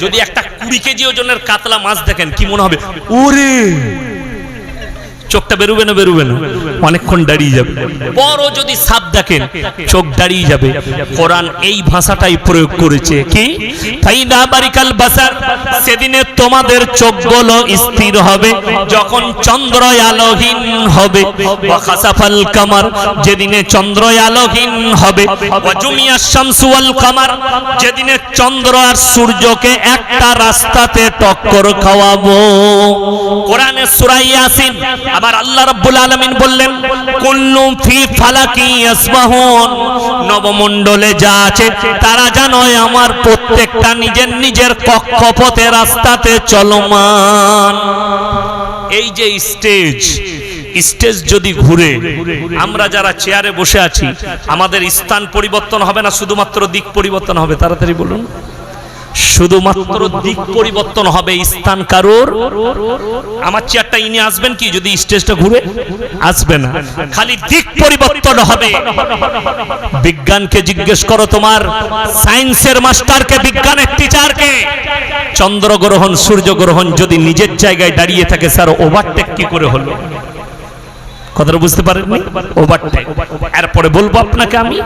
যদি একটা কুড়ি কেজি ওজনের কাতলা মাছ দেখেন কি মনে হবে? ওরে! চোখটা বেরোবে না বেরোবে না? অনেকক্ষণ দাঁড়িয়ে যাবে। বড় যদি সাপ দেখেন চোখ দাঁড়িয়ে যাবে। কোরআন এই ভাষাটাই প্রয়োগ করেছে। কি? ফাইদা বারিকাল বাসার, সেদিনে তোমাদের চোখগুলো স্থির হবে, যখন চন্দ্র আলোহীন হবে। ওয়া খাসাফাল কামার, যেদিনে চন্দ্র আলোহীন হবে। ওয়া জুমিয়া শামসু ওয়াল কামার, যেদিনে চন্দ্র আর সূর্যকে একটা রাস্তাতে টক্কর খাওয়াবো। কোরআনে সূরা ইয়াসিন আবার আল্লাহ রাব্বুল আলামিন বললেন কুল্লু ফি ফালাকি ইয়াসবাহুন। নবমণ্ডলে যা আছে, তারা জানো আমার প্রত্যেকটা নিজের নিজের কক্ষপথে রাস্তাতে চলমান। এই যে স্টেজ স্টেজ যদি ঘুরে, আমরা যারা চেয়ারে বসে আছি, আমাদের স্থান পরিবর্তন হবে না, শুধুমাত্র দিক পরিবর্তন হবে? তাড়াতাড়ি বলুন। শুধুমাত্র দিক পরিবর্তন হবে স্থান কারোর। আমার চেয়ারটা ইনি আসবেন কি? যদি স্টেজটা ঘুরে? আসবে না। খালি দিক পরিবর্তন হবে। বিজ্ঞানকে জিজ্ঞেস করো তোমার। সায়েন্সের মাস্টারকে, বিজ্ঞানের টিচারকে। চন্দ্র গ্রহণ সূর্য গ্রহণ যদি নিজের জায়গায় দাঁড়িয়ে থাকে, স্যার ওভারটেক কি করে হলো? কথাটা বুঝতে পারেন এরপরে বলব আপনাকে আমি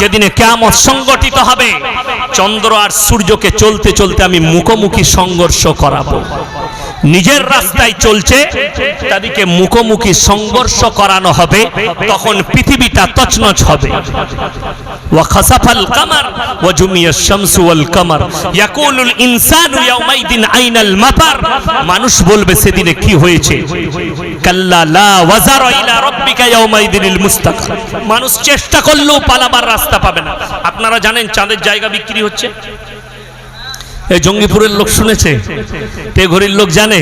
যেদিনে কেমন সংগঠিত হবে, চন্দ্র আর সূর্যকে চলতে চলতে আমি মুখোমুখি সংঘর্ষ করাবো। নিজের রাস্তায় চলছে তাদেরকে মুখোমুখি সংঘর্ষ করানো হবে তখন পৃথিবীটা তছনছ হবে وخسف القمر وجمع الشمس والقمر يقول الانسان يومئذ اين المفر মানুষ বলবে সেদিনে কি হয়েছে কাল্লা লা ওয়াজার ইলা রাব্বিকা ইয়াউমাইদিনিল মুস্তাকার মানুষ চেষ্টা করলেও পালাবার রাস্তা পাবে না আপনারা জানেন চাঁদের জায়গা বিক্রি হচ্ছে এই জঙ্গিপুরের লোক শুনেছে? ঘড়ির লোক জানে?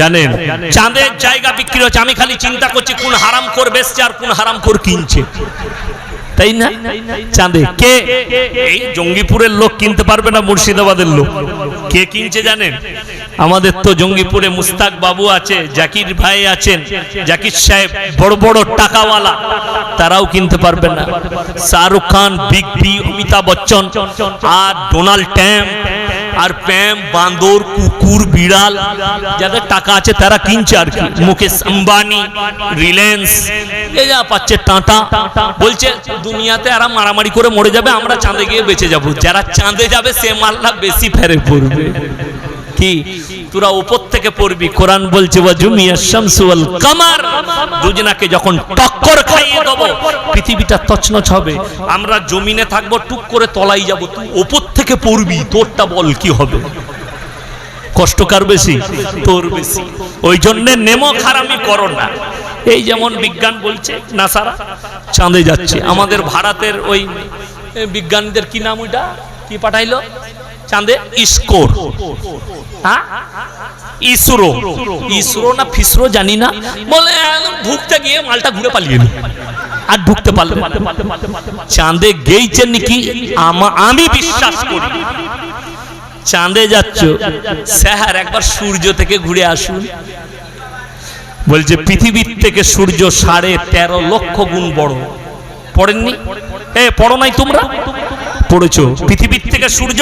জানেন। চাঁদের জায়গা বিক্রি হচ্ছে। আমি খালি চিন্তা করছি কোন হারাম কর বেচছে আর কোন হারাম কর কিনছে। তাই না? চাঁদে। কে? এই জঙ্গিপুরের লোক কিনতে পারবে না মুর্শিদাবাদের লোক। কে কিনছে জানেন? আমাদের তো জঙ্গিপুরে মুস্তাক বাবু আছে, জাকির ভাই আছেন, জাকির সাহেব, বড় বড় টাকাওয়ালা। তারাও কিনতে পারবে না। শাহরুখ খান, বিগ বি, অমিতাভ বচ্চন, আর ডোনাল্ড ট্যাম্প আর প্যাম বান্দর, কুকুর, বিড়াল, যাদের টাকা আছে তারা কিনছে আর কি। মুকেশ আম্বানি, রিলায়েন্স, এ যা পাচ্ছে টাটা। বলছে, দুনিয়াতে এরা মারামারি করে মরে যাবে, আমরা চাঁদে গিয়ে বেঁচে যাব। যারা চাঁদে যাবে, সে মাল্লা বেশি ফেরে পড়বে। কি? তোরা উপর থেকে পড়বি। কোরআন বলছে দুজনাকে যখন টক্কর খাইয়ে দেব, পৃথিবীটা তছনছ হবে। আমরা জমিনে থাকব, টুক করে তলাই যাব। তুই উপর থেকে পড়বি, তোরটা বল কি হবে? কষ্ট কার বেশি? তোর বেশি। ওই জন্য নেমো খারামি করো না। এই যেমন বিজ্ঞান বলছে, নাসারা চাঁদে যাচ্ছে। আমাদের ভারতের ওই বিজ্ঞানীদের কি নাম ওইটা? কি পাঠাইলো? চাঁদে? ইস্কোর। হ্যাঁ ইসরো। ইসরো না ফিসরো জানি না। বলে ঢুকতে গিয়ে মালটা ঘুরে পালিয়ে এলো। আর ঢুকতে পারল না। চাঁদে গেইছে নাকি? আমি বিশ্বাস করি। চাঁদে যাচ্ছ, স্যার, একবার সূর্য থেকে ঘুরে আসুন। বলছে, পৃথিবীর থেকে সূর্য সাড়ে তেরো লক্ষ গুণ বড়। পড়েননি? এ, পড়ো নাই তোমরা? পড়েছো? পৃথিবীর থেকে সূর্য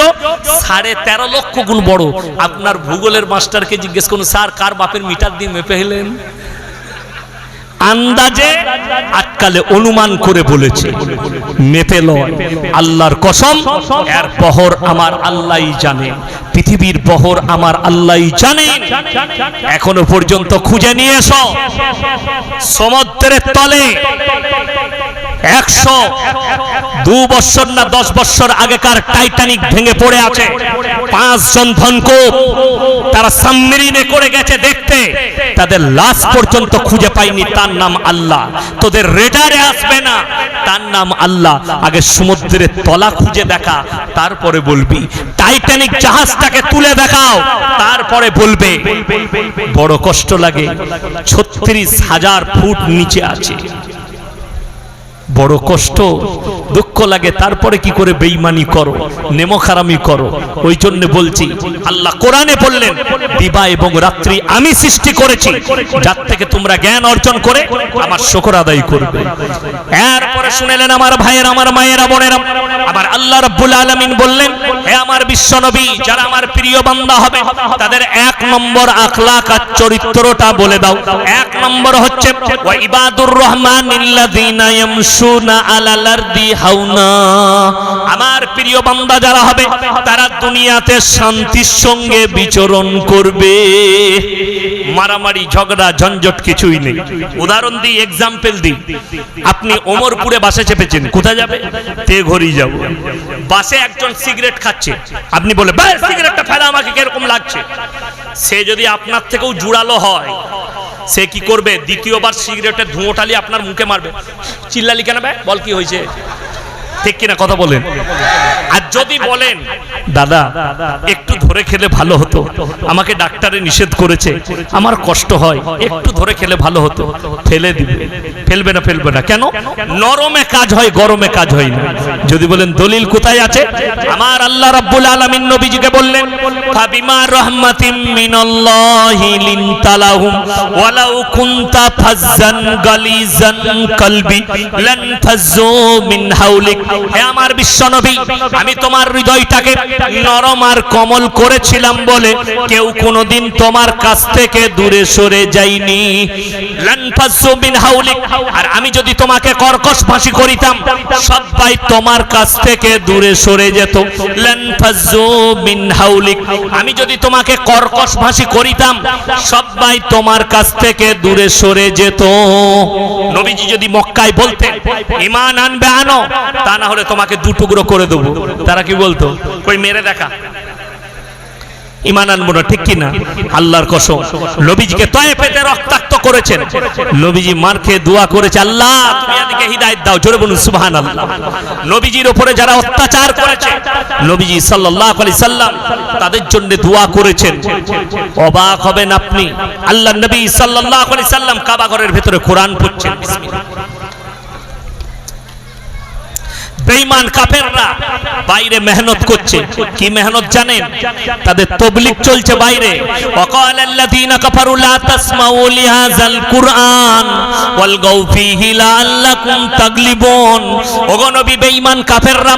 সাড়ে তেরো লক্ষ গুণ বড়। আপনার ভূগোলের মাস্টারকে জিজ্ঞেস করুন, স্যার, কার বাপের মিটার দিয়ে মেপে হেলেন আন্দাজে আটকালে অনুমান করে বলেছে, মেপে লয় আল্লাহর কসম, এর বহর আমার আল্লাহই জানে, পৃথিবীর বহর আমার আল্লাহই জানে। এখনও পর্যন্ত খুঁজে নিয়ে এসো, সমুদ্রের তলে একশো দু বছর না দশ বছর আগেকার টাইটানিক ভেঙে পড়ে আছে। পাঁচ পাঁচজন ধনকূপ তারা সাবমেরিনে করে গেছে দেখতে। তাদের লাশ পর্যন্ত খুঁজে পাইনি, তার নাম আল্লাহ। তোদের রেডারে আসবে না, তার নাম আল্লাহ। আগে সমুদ্রের তলা খুঁজে দেখা, তারপরে বলবি, টাইটানিক জাহাজটাকে তুলে দেখাও, তারপরে বলবে, বড় কষ্ট লাগে, ছত্রিশ হাজার ফুট নিচে আছে। বড় কষ্ট, দুঃখ লাগে, তারপরে কি করে বেইমানি করো নেমখারামি করো? ওই জন্য বলছি, আল্লাহ কোরআনে বললেন, দিবা এবং রাত্রি আমি সৃষ্টি করেছি, যার থেকে তোমরা জ্ঞান অর্জন করে আমার শকর আদায় করবে। এরপরে শুনেলেন আমার ভাইয়ের, আমার মায়েরা, বোনেরা আবার আল্লাহ রাব্বুল আলামিন বললেন, হে আমার বিশ্বনবী, যারা আমার প্রিয় বান্দা হবে, তাদের এক নম্বর আখলাক আর চরিত্রটা বলে দাও। এক নম্বর হচ্ছে, ওয়া ইবাদুর রহমানিল্লাযীনা হাওনা আমার প্রিয় বান্দা যারা হবে তারা দুনিয়াতে শান্তির সঙ্গে বিচরণ করবে। মারামারি ঝগড়া ঝঞ্ঝট কিছুই নেই। উদাহরণ দিই এক্সাম্পল দিই। আপনি ওমরপুরে বাসে চেপেছেন কোথায় যাবে? তে ঘড়ি যাব। বাসে একজন সিগারেট খাচ্ছে। আপনি বলে "ব্যাস, সিগারেটটা ফেলা আমাকে কীরকম লাগছে? সে যদি আপনার থেকেও জুড়ালো হয় সে কি করবে? দ্বিতীয়বার সিগারেটের ধুঁয়োটালি আপনার মুখে মারবে। চিল্লালি কেন ভাই? বল কি হয়েছে? ঠিক কিনা কথা বলেন। আর যদি বলেন, দাদা, একটু ধরে খেলে ভালো হতো। আমাকে ডাক্তারে নিষেধ করেছে। আমার কষ্ট হয়। একটু ধরে খেলে ভালো হতো। ফেলে দিবে। ফেলবে না ফেলবে না। কেন? নরমে কাজ হয়, গরমে কাজ হয় না। যদি বলেন, দলিল কোথায় আছে? আমার আল্লাহ রাব্বুল আলামিন নবীজিকে বললেন, ফাবিমা রহমাতিম মিনাল্লাহি লিনতালাহুম ওয়ালাউ কুনতা ফাজ্জান গালিজান কলবি লান ফাজ্জু মিন হাউলিক হে আমার বিশ্বনবী, আমি তোমার হৃদয়টাকে নরম আর কমল করেছিলাম বলে কেউ কোনোদিন তোমার কাছ থেকে দূরে সরে যায়নি। আর আমি যদি তোমাকে কর্কশ ফাঁসি করিতাম, সবাই তোমার কাছ থেকে দূরে সরে যেত। আমি যদি তোমাকে কর্কশ ভাষী করিতাম, সবাই তোমার কাছ থেকে দূরে সরে যেত। নবীজি যদি মক্কায় বলতেন, ইমান আনবে আনো, তা না হলে তোমাকে দু টুকরো করে দেবো। তারা কি বলতো? কই, মেরে দেখা। ইমান আনব না, ঠিক কিনা? আল্লাহর কসম। তয়ে পেতে রক্তাক্ত করেছেন। মার খেয়ে দোয়া করেছে, আল্লাহ নবীজির যারা অত্যাচার সাল্লাম তাদের জন্য দোয়া করেছেন। অবাক হবেন আপনি। আল্লাহ নবী সাল্লাম কাবা ঘরের ভেতরে কোরআন পড়ছেন। বেঈমান কাফেররা বাইরে মেহনত করছে। কি মেহনত জানেন? তাদের তবলিগ চলছে বাইরে। ওয়াকাল আল্লাযীনা কাফারু লা তাসমাউ লিহাযাল কুরআন ওয়াল গাউফিহি লাআল্লাকুম তাগলিবুন। ওগো নবী, বেঈমান কাফেররা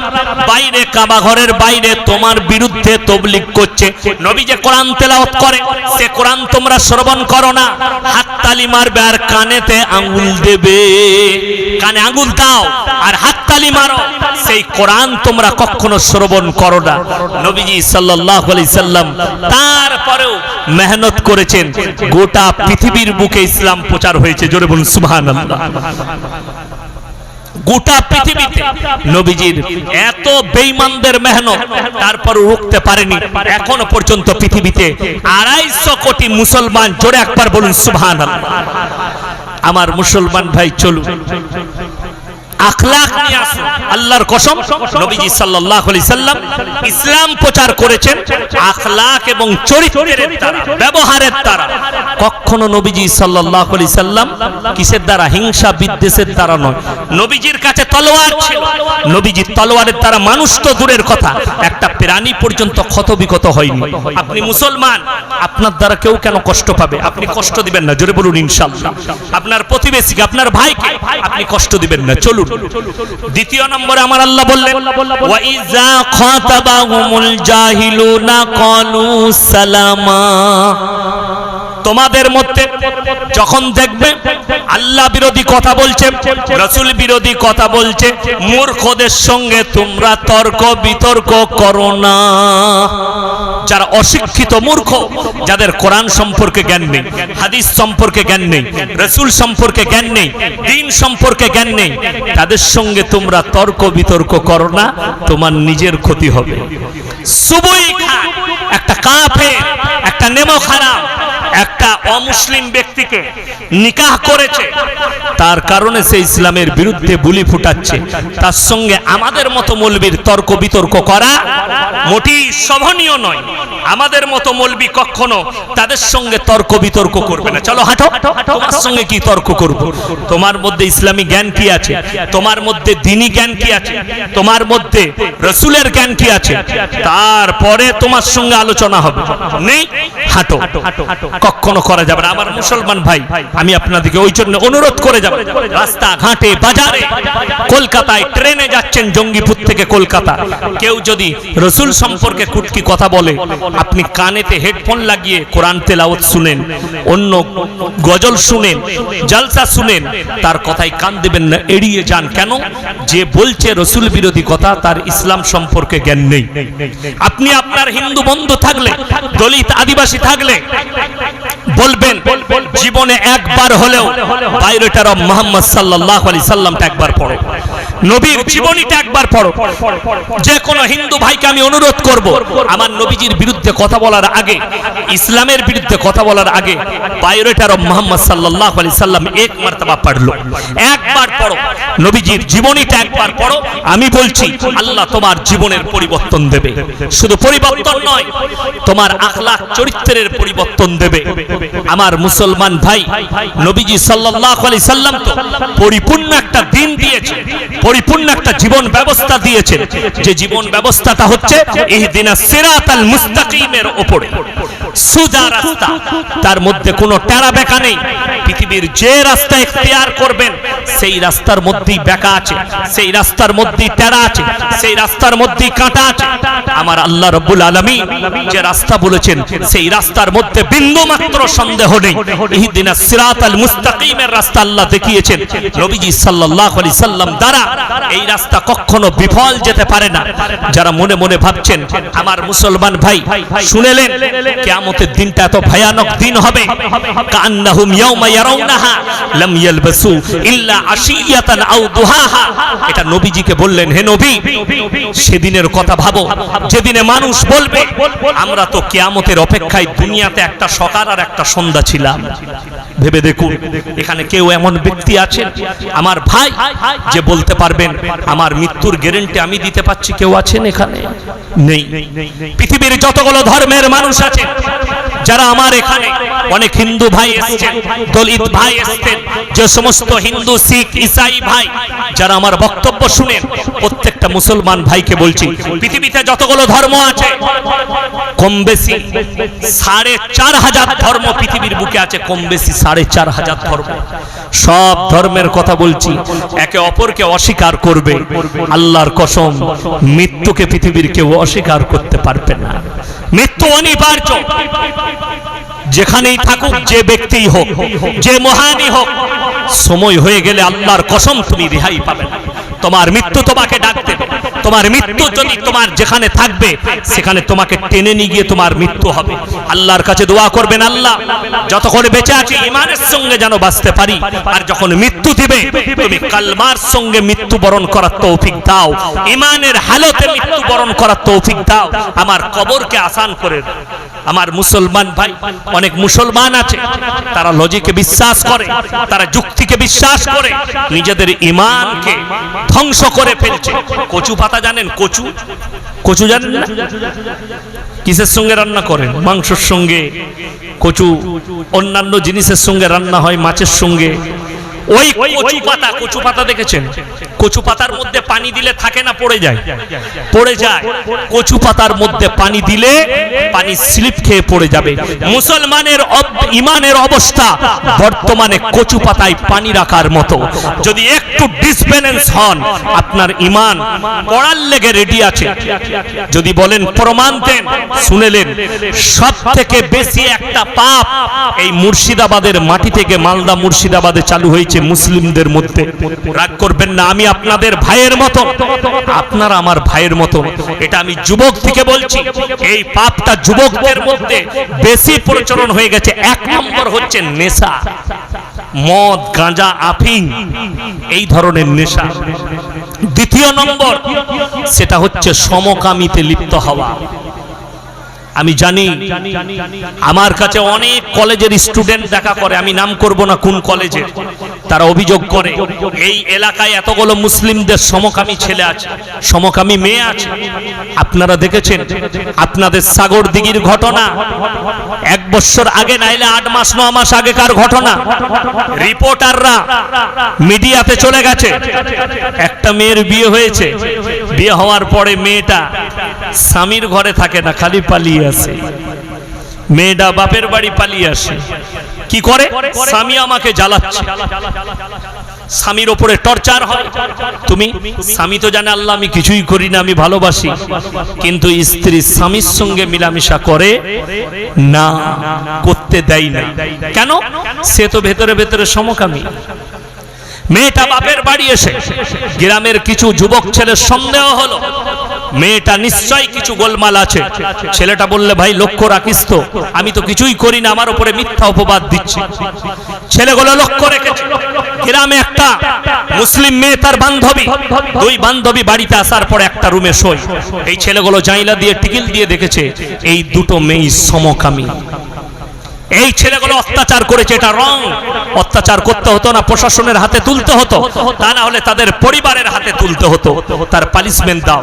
বাইরে, কাবা ঘরের বাইরে তোমার বিরুদ্ধে তবলিগ করছে। নবী যে কোরআন তেলাওয়াত করে, সে কোরআন তোমরা শ্রবণ করো না। হাত তালি মারবে আর কানেতে আঙ্গুল দেবে। কানে আঙ্গুল দাও আর হাত তালি মারো। সেই কোরআন তোমরা কখনো শ্রবণ করো না। নবীজি সাল্লাল্লাহু আলাইহি সাল্লাম তারপরেও মেহনত করেছেন। গোটা পৃথিবীর বুকে ইসলাম প্রচার হয়েছে, জোরে বলুন, সুবহানাল্লাহ। গোটা পৃথিবীতে নবীজির এত বেঈমানদের মেহনত, তারপর রুখতে পারেনি। এখনও পর্যন্ত পৃথিবীতে আড়াইশো কোটি মুসলমান, জোরে একবার বলুন, সুবহানাল্লাহ। আমার মুসলমান ভাই, চলুন। আখলাক নিয়ে আসুন আল্লাহর কসম, নবীজি সাল্লাল্লাহু আলাইহি সাল্লাম ইসলাম প্রচার করেছেন আখলাক এবং চরিত্রের দ্বারা, ব্যবহারের দ্বারা। কখনো নবীজি সাল্লাল্লাহু আলাইহি সাল্লাম কিসের দ্বারা? হিংসা বিদ্বেষের দ্বারা নয়। নবীজির কাছে তলোয়ার ছিল। নবীজি তলোয়ারের দ্বারা মানুষ তো দূরের কথা। একটা প্রাণী পর্যন্ত ক্ষত বিক্ষত হয়নি। আপনি মুসলমান, আপনার দ্বারা কেউ কেন কষ্ট পাবে? আপনি কষ্ট দিবেন না, জোরে বলুন ইনশাআল্লাহ। আপনার প্রতিবেশীকে, আপনার ভাইকে আপনি কষ্ট দিবেন না। চলুন। দ্বিতীয় নম্বরে আমার আল্লাহ বললেন ওয়া ইযা খাতাবাহুমুল জাহিলুনা ক্বালু সালামা। তোমাদের মধ্যে যখন দেখবে আল্লাহ বিরোধী কথা বলছে, রসুল বিরোধী কথা বলছে, মূর্খদের সঙ্গে তোমরা তর্ক বিতর্ক করো না। যারা অশিক্ষিত মূর্খ, যাদের কোরআন সম্পর্কে জ্ঞান নেই, হাদিস সম্পর্কে জ্ঞান নেই, রসুল সম্পর্কে জ্ঞান নেই, দিন সম্পর্কে জ্ঞান নেই, তাদের সঙ্গে তোমরা তর্ক বিতর্ক করো না, তোমার নিজের ক্ষতি হবে। সুবই একটা কাফে একটা নেমো খারাপ, একটা অমুসলিম ব্যক্তিকে নিকাহ করেছে। তার কারণে সে ইসলামের বিরুদ্ধে বুলি ফুটাচ্ছে। তার সঙ্গে আমাদের মতো মৌলবীর তর্ক বিতর্ক করা মোটেই শোভনীয় নয়। আমাদের মতো মৌলবী কখনো তাদের সঙ্গে তর্ক বিতর্ক করবে না। চলো হাঁটো। তোমার সঙ্গে কি তর্ক করব? তোমার মধ্যে ইসলামী জ্ঞান কি আছে? তোমার মধ্যে দিনী জ্ঞান কি আছে? তোমার মধ্যে রসুলের জ্ঞান কি আছে? তারপরে তোমার সঙ্গে আলোচনা হবে। নেই? হাঁটো। কখনো করা যাবে না। আমার মুসলমান ভাই আমি আপনাদেরকে ওই জন্য অনুরোধ করে যাব। রাস্তা ঘাটে বাজারে কলকাতায় ট্রেনে যাচ্ছেন জঙ্গিপুর থেকে কলকাতা। কেউ যদি রসুল সম্পর্কে কুটকি কথা বলে আপনি কানেতে হেডফোন লাগিয়ে কোরআন তেলাওয়াত শুনেন অন্য গজল শুনেন জালসা শুনেন তার কথায় কান দেবেন না এড়িয়ে যান। কেন? যে বলছে রসুল বিরোধী কথা তার ইসলাম সম্পর্কে জ্ঞান নেই। আপনি আপনার হিন্দু বন্ধু থাকলে দলিত আদিবাসী থাকলে বলবেন জীবনে একবার হলেও বাইরেটার মোহাম্মদ সাল্লাহ আলি সাল্লামটা একবার পড়ো। নবীর জীবনীটা একবার পড়ো। যে কোনো হিন্দু ভাইকে আমি অনুরোধ করব আমার নবীজির বিরুদ্ধে কথা বলার আগে ইসলামের বিরুদ্ধে কথা বলার আগে বায়োরেটার মোহাম্মদ সাল্লাহ আলি সাল্লাম এক মার্তাবা পড়ল। একবার পড়ো। নবীজির জীবনীটা একবার পড়ো। আমি বলছি আল্লাহ তোমার জীবনের পরিবর্তন দেবে। শুধু পরিবর্তন নয় তোমার আখলাখ চরিত্রের পরিবর্তন দেবে। আমার মুসলমান ভাই নবীজি সাল্লাল্লাহু আলি সাল্লাম তো পরিপূর্ণ একটা দিন দিয়েছে। পরিপূর্ণ একটা জীবন ব্যবস্থা দিয়েছেন। যে জীবন ব্যবস্থাটা হচ্ছে এই দিনা সেরাত সিরাতাল মুস্তাকিমের উপরে তার মধ্যে কোনো টেরা বেকা নেই। পৃথিবীর যে রাস্তা এখতিয়ার করবেন, সেই রাস্তার মধ্যেই বেকা আছে, সেই রাস্তার মধ্যেই টেরা আছে, সেই রাস্তার মধ্যেই কাঁটা আছে। আমার আল্লাহ রব্বুল আলামিন যে রাস্তা বলেছেন, সেই রাস্তার মধ্যে বিন্দু মাত্র সন্দেহ নেই। ইহদিনা সিরাতাল মুস্তাকিমের রাস্তা আল্লাহ দেখিয়েছেন। নবীজি সাল্লাল্লাহু আলাইহি সাল্লাম দ্বারা এই রাস্তা কখনো বিফল যেতে পারে না। যারা মনে মনে ভাবছেন, আমার মুসলমান ভাই শুনেলেন কিয়ামতের দিনটা এত ভয়ানক দিন হবে। কান্নাহুম ইয়াউমা ইয়ারাউনাহা, লাম ইয়ালবাসু ইল্লা আশিয়াতান আও দুহাহা। এটা নবীজিকে বললেন, হে নবী, সেদিনের কথা ভাবো। যেদিনে মানুষ বলবে, আমরা তো কেয়ামতের অপেক্ষায় দুনিয়াতে একটা সকাল আর একটা সন্ধ্যা ছিলাম। ভেবে দেখুন, এখানে কেউ এমন ব্যক্তি আছেন? আমার ভাই যে বলতে পারবেন, আমার মৃত্যুর গ্যারেন্টি আমি দিতে পারছি, কেউ আছেন এখানে? নেই। পৃথিবীর যতগুলো ধর্মের মানুষ আছে যারা আমার এখানে অনেক হিন্দু ভাই এসেছেন, দলিত ভাই এসেছেন, যে সমস্ত হিন্দু, শিখ, ইসাই ভাই, যারা আমার বক্তব্য শুনেন, প্রত্যেকটা মুসলমান ভাইকে বলছি, পৃথিবীতে যতগুলো ধর্ম আছে, কম বেশি সাড়ে চার হাজার ধর্ম পৃথিবীর বুকে আছে, কম বেশি সাড়ে চার হাজার ধর্ম। সব ধর্মের কথা বলছি, একে অপরকে অস্বীকার করবে, আল্লাহর কসম, মৃত্যুকে পৃথিবীর কেউ অস্বীকার করতে পারবে না। মৃত্যু অনিবার্য। যেখানেই থাকুক, যে ব্যক্তি হোক, যে মহানই হোক, সময় হয়ে গেলে আল্লাহর কসম তুমি রেহাই পাবে না। তোমার মৃত্যু তোমাকে ডাক দেবে তোমার মৃত্যু যদি তোমার যেখানে থাকবে, সেখানে তোমাকে টেনে নিয়ে গিয়ে তোমার মৃত্যু হবে। আল্লাহর কাছে দোয়া করবেন আল্লাহ, যতক্ষণ বেঁচে আছি ইমানের সঙ্গে যেন বাঁচতে পারি। আর যখন মৃত্যু দিবে, তুমি কালমার সঙ্গে মৃত্যু বরণ করার তৌফিক দাও। ইমানের হালতে মৃত্যু বরণ করার তৌফিক দাও। আমার কবরকে আসান করে। আমার মুসলমান ভাই, অনেক মুসলমান আছে, তারা লজিকে বিশ্বাস করে, তারা যুক্তিকে বিশ্বাস করে, নিজেদের ইমানকে ধ্বংস করে ফেলছে। কচু পাতা জানেন কচু? কচু জানেন না? কিসের সঙ্গে রান্না করেন? মাংসের সঙ্গে। কচু অন্যান্য জিনিসের সঙ্গে রান্না হয়, মাছের সঙ্গে। ওই কচু পাতা কচু পাতা দেখেছেন? কচু পাতার মধ্যে পানি দিলে থাকে না, পড়ে যায়? পড়ে যায়। কচু পাতার মধ্যে পানি দিলে পানি স্লিপ খেয়ে পড়ে যাবে। মুসলমানের ইমানের অবস্থা বর্তমানে কচু পাতায় পানি রাখার মতো। যদি একটু ডিসব্যালেন্স হন, আপনার ইমান পড়ার লেগে রেডি আছে। যদি বলেন, প্রমাণ দেন শুনেলেন সব থেকে বেশি একটা পাপ এই মুর্শিদাবাদের মাটি থেকে মালদা মুর্শিদাবাদে চালু হয়েছে মুসলিমদের মধ্যে। রাগ করবেন না, আমি আপনাদের ভাইয়ের মতো। আপনারা আমার ভাইয়ের মতো। এটা আমি যুবক থেকে বলছি। এই পাপটা যুবকদের মধ্যে বেশি প্রচলন হয়ে গেছে। এক নম্বর হচ্ছে নেশা। মদ, গাঁজা আফিং এই ধরনের নেশা। দ্বিতীয় নম্বর, সেটা হচ্ছে সমকামিতে লিপ্ত হওয়া। আমি জানি, আমার কাছে অনেক কলেজের স্টুডেন্ট দেখা করে, আমি নাম করব না কোন কলেজে। তারা অভিযোগ করে, এই এলাকায় এতগুলো মুসলিমদের সমকামী ছেলে আছে, সমকামী মেয়ে আছে। আপনারা দেখেছেন, আপনাদের সাগর দিঘির ঘটনা। এক বছর আগে নাইলে আট মাস, ন মাস আগেকার ঘটনা। রিপোর্টাররা মিডিয়াতে চলে গেছে। একটা মেয়ের বিয়ে হয়েছে। বিয়ে হওয়ার পরে মেয়েটা স্বামীর ঘরে থাকে না, খালি পালিয়ে আসে মেয়েটা বাপের বাড়ি পালিয়ে আসে। কি করে? স্বামী আমাকে জ্বালাচ্ছে। স্বামীর ওপরে টর্চার হয়। তুমি? স্বামী তো জানে, আল্লাহ, আমি কিছুই করি না, আমি ভালোবাসি। কিন্তু স্ত্রী স্বামীর সঙ্গে মিলামিশা করে না, করতে দেয় না। কেন? সে তো ভেতরে ভেতরে সমকামী। মেয়েটা বাপের বাড়ি এসে গ্রামের কিছু যুবক ছেলের সন্দেহ হলো। মেয়েটা নিশ্চয় কিছু গোলমাল আছে। ছেলেটা বললে, ভাই, লক্ষ্য রাখিস তো, আমি তো কিছুই করি না, আমার উপরে মিথ্যা অপবাদ দিচ্ছি। ছেলেগুলো লক্ষ্য রেখেছে। গ্রামে একটা মুসলিম মেয়ে তার বান্ধবী। দুই বান্ধবী বাড়িতে আসার পরে একটা রুমে শোয়। এই ছেলেগুলো জাইলা দিয়ে টিকিল দিয়ে দেখেছে, এই দুটো মেয়ে সমকামী। এই ছেলেগুলো অত্যাচার করেছে, এটা রং। অত্যাচার করতে হতো না, প্রশাসনের হাতে তুলতে হতো। তা না হলে তাদের পরিবারের হাতে তুলতে হতো। তার পালিশমেন্ট দাও।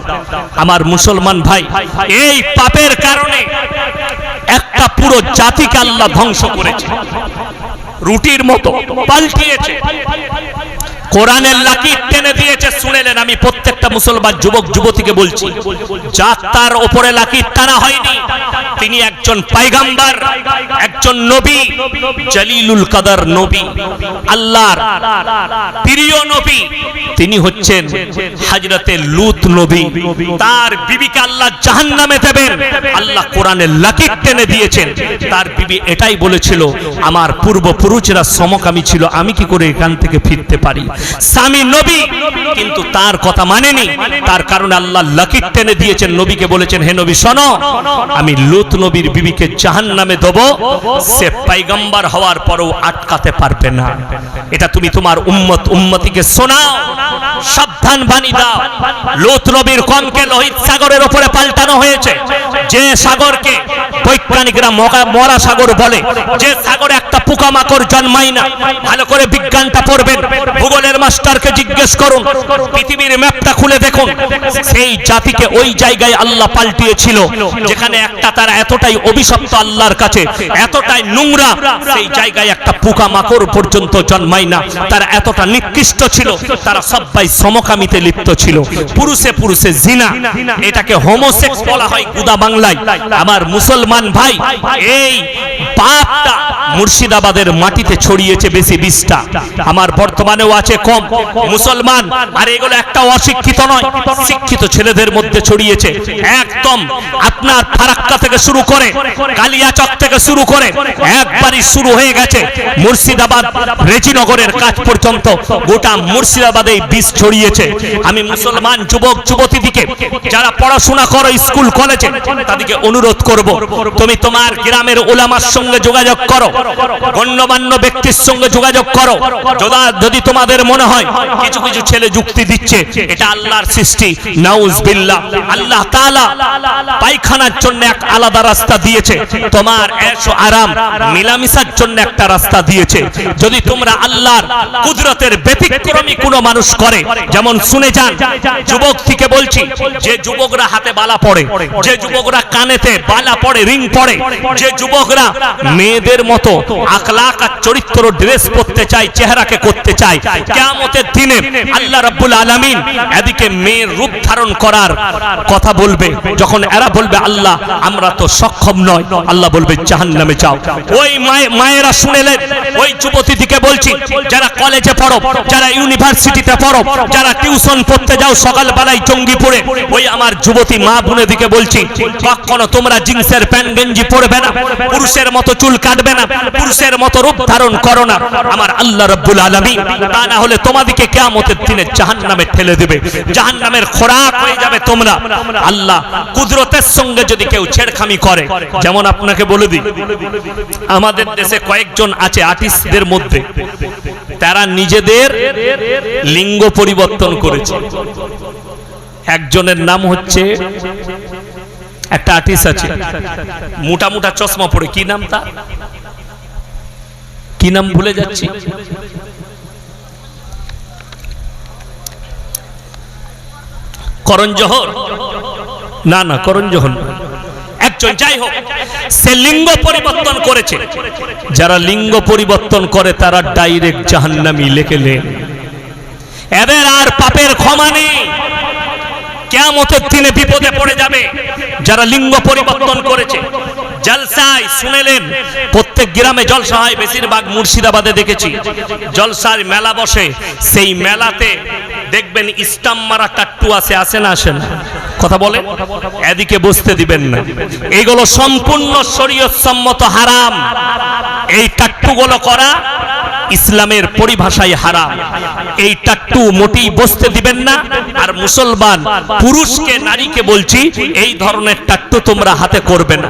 আমার মুসলমান ভাই, এই পাপের কারণে একটা পুরো জাতিকে আল্লাহ ধ্বংস করেছে। রুটির মতো পাল্টিয়েছে। কোরআনের লাকির টেনে দিয়েছে, শুনেলেন আমি প্রত্যেকটা মুসলমান যুবক, যুবতীকে বলছি, যার তার ওপরে লাকির টানা হয়নি, তিনি একজন পাইগাম্বার একজন নবী, জলিলুল কাদার নবী, আল্লাহর প্রিয় নবী। তিনি হচ্ছেন হাজরতে লুত নবী। তার বিবিকে আল্লাহ জাহান্নামে দেবেন। আল্লাহ কোরআনের লাকির টেনে দিয়েছেন। তার বিবি এটাই বলেছিল, আমার পূর্বপুরুষরা সমকামী ছিল, আমি কি করে এখান থেকে ফিরতে পারি? স্বামী নবী, কিন্তু তার কথা মানেনি। তার কারণে আল্লাহ লাকির টেনে দিয়েছেন, নবীকে বলেছেন, হে নবী, শোনো, আমি লুত নবীর বিবিকে জাহান নামে দেবো। সে পাইগম্বার হওয়ার পরেও আটকাতে পারবে না। এটা তুমি তোমার উম্মত, উম্মতিকে শোনাও। সাবধান বাণী দাও। লুত নবীর কমকে লোহিত সাগরের উপরে পাল্টানো হয়েছে। যে সাগরকে বৈজ্ঞানিকরা মরা সাগর বলে, যে সাগরে একটা পোকামাকড় জন্মায় না। ভালো করে বিজ্ঞানটা পড়বেন। ভূগোলের মাস্টারকে জিজ্ঞেস করুন। পৃথিবীর ম্যাপটা খুলে দেখুন। সেই জাতিকে ওই জায়গায় আল্লাহ পাল্টিয়েছিল, যেখানে একটা তারা এতটাই অভিশপ্ত আল্লাহর কাছে, এতটাই নোংরা, সেই জায়গায় একটা পোকামাকড় পর্যন্ত জন্মায় না। তারা এতটা নিকৃষ্ট ছিল, তারা সবাই সমকামিতে লিপ্ত ছিল। পুরুষে পুরুষে জিনা, এটাকে হোমোসেক্স বলা হয় গুদা বাংলায়। আমার মুসলমান ভাই, এই পাপটা মুর্শিদাবাদের মাটিতে ছড়িয়েছে বেশি বিষটা আমার বর্তমানেও আছে কম। মুসলমান, আর এগুলো একটা অশিক্ষিত নয়, শিক্ষিত ছেলেদের মধ্যে ছড়িয়েছে। একদম আপনার ফারাক্কা থেকে শুরু করে, কালিয়াচক থেকে শুরু করে, একবারই শুরু হয়ে গেছে মুর্শিদাবাদ রেজিনগরের কাজ পর্যন্ত। গোটা মুর্শিদাবাদে এই বিষ ছড়িয়েছে। আমি মুসলমান যুবক, যুবতীদিকে, যারা পড়াশোনা করো স্কুল, কলেজে, তাদেরকে অনুরোধ করব, তুমি তোমার গ্রামের ওলামার সঙ্গে যোগাযোগ করো, গণ্যমান্য ব্যক্তির সঙ্গে যোগাযোগ করো। যোদা- তোমাদের মনে হয় কিছু কিছু ছেলে যুক্তি দিচ্ছে, এটা আল্লাহর সৃষ্টি। নাউজ বিল্লাহ, আল্লাহ তাআলা পায়খানার জন্য এক আলাদা রাস্তা দিয়েছে। তোমার এসো আরাম মিলামিশার জন্য একটা রাস্তা দিয়েছে। যদি তোমরা আল্লাহর কুদরতের ব্যতিক্রমী কোনো মানুষ করে যেমন শুনে যান, যুবক থেকে বলছি, যে যুবকরা হাতে বালা পড়ে, যে যুবকরা কানেতে বালা পড়ে, রিং পড়ে, যে যুবকরা মেয়েদের মতো আখলাক আর চরিত্র ড্রেস পরতে চায়, চেহারাকে করতে চায়, কেয়ামতের দিনে আল্লাহ রাব্বুল আলামিন এদিকে মেয়ের রূপ ধারণ করার কথা বলবে। যখন এরা বলবে, আল্লাহ, আমরা তো সক্ষম নয় আল্লাহ বলবে, জাহান্নামে যাও। ওই মায়ে- মায়েরা শুনেলেন ওই যুবতী দিকে বলছি, যারা কলেজে পড়ো, যারা ইউনিভার্সিটিতে পড়ো যারা টিউশন পড়তে যাও, সকালবেলায় জঙ্গিপুরে, ওই আমার যুবতী মা বোনের দিকে বলছি, কখনো তোমরা জিন্সের প্যান্ট, গেঞ্জি পরবে না, পুরুষের মতো চুল কাটবে না, পুরুষের মতো রূপ ধারণ করো না। আমার আল্লাহ রব্বুল আলামিন, তা না হলে তোমাদেরকে কিয়ামতের দিনে জাহান্নামে ঠেলে দেবে। জাহান্নামের খোরাক হয়ে যাবে তোমরা। আল্লাহ কুদরতের সঙ্গে যদি কেউ ছেড়খামি করে, যেমন আপনাকে বলে দিই, আমাদের দেশে কয়েকজন আছে আর্টিস্টদের মধ্যে। তারা নিজেদের লিঙ্গ পরিবর্তন করেছে। একজনের নাম হচ্ছে একটা আর্টিস্ট আছে। মোটা মোটা চশমা পরে। কি নাম তা কি নাম ভুলে যাচ্ছি? করণ জহর? না না, করণ জহর না। একজন যাই হোক, সে লিঙ্গ পরিবর্তন করেছে। যারা লিঙ্গ পরিবর্তন করে, তারা ডাইরেক্ট জাহান্নামি লেখেলেন এদের আর পাপের ক্ষমা নেই। কেয়ামতের দিনে বিপদে পড়ে যাবে। যারা লিঙ্গ পরিবর্তন করেছে, জলসায় শুনেলেন, প্রত্যেক গ্রামে জলসা হয় বেশিরভাগ মুর্শিদাবাদে দেখেছি। জলসার মেলা বসে, সেই মেলাতে দেখবেন ইস্টাম মারা টাট্টু আসে আসে না আসে না? কথা বলে, এদিকে বসতে দিবেন না। এইগুলো সম্পূর্ণ শরীয়ত সম্মত হারাম। এই টাট্টুগুলো করা ইসলামের পরিভাষায় হারাম। এই টাট্টু মোটেই বসতে দিবেন না। আর মুসলমান পুরুষকে, নারীকে বলছি, এই ধরনের টাট্টু তোমরা হাতে করবে না।